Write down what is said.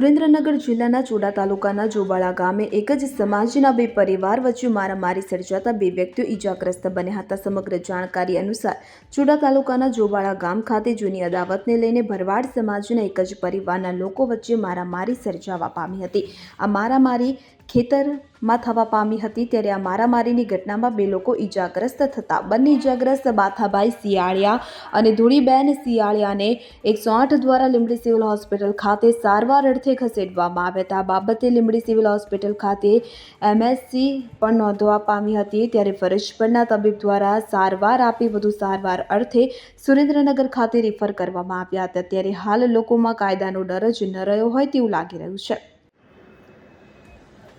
સુરેન્દ્રનગર જિલ્લાના ચોડા તાલુકાના જોબાળા ગામે એક જ સમાજના બે પરિવાર વચ્ચે મારામારી સર્જાતા બે વ્યક્તિઓ ઈજાગ્રસ્ત બન્યા હતા. સમગ્ર જાણકારી અનુસાર ચોડા તાલુકાના જોબાળા ગામ ખાતે જૂની અદાવતને લઈને ભરવાડ સમાજના એક જ પરિવારના લોકો વચ્ચે મારામારી સર્જાવા પામી હતી. આ મારામારી ખેતરમાં થવા પામી હતી ત્યારે આ મારામારીની ઘટનામાં બે લોકો ઈજાગ્રસ્ત થતા. બંને ઈજાગ્રસ્ત બાથાભાઈ સિયાળિયા અને ધૂળીબેન સિયાળિયાને એકસો આઠ દ્વારા લીંબડી સિવિલ હોસ્પિટલ ખાતે સારવાર અર્થે ખસેડવામાં આવ્યા હતા. બાબતે લીંબડી સિવિલ હોસ્પિટલ ખાતે એમએસસી પણ નોંધવા પામી હતી. ત્યારે ફરજ પરના તબીબ દ્વારા સારવાર આપી વધુ સારવાર અર્થે સુરેન્દ્રનગર ખાતે રિફર કરવામાં આવ્યા હતા. ત્યારે હાલ લોકોમાં કાયદાનો ડર જ ન રહ્યો હોય તેવું લાગી રહ્યું છે.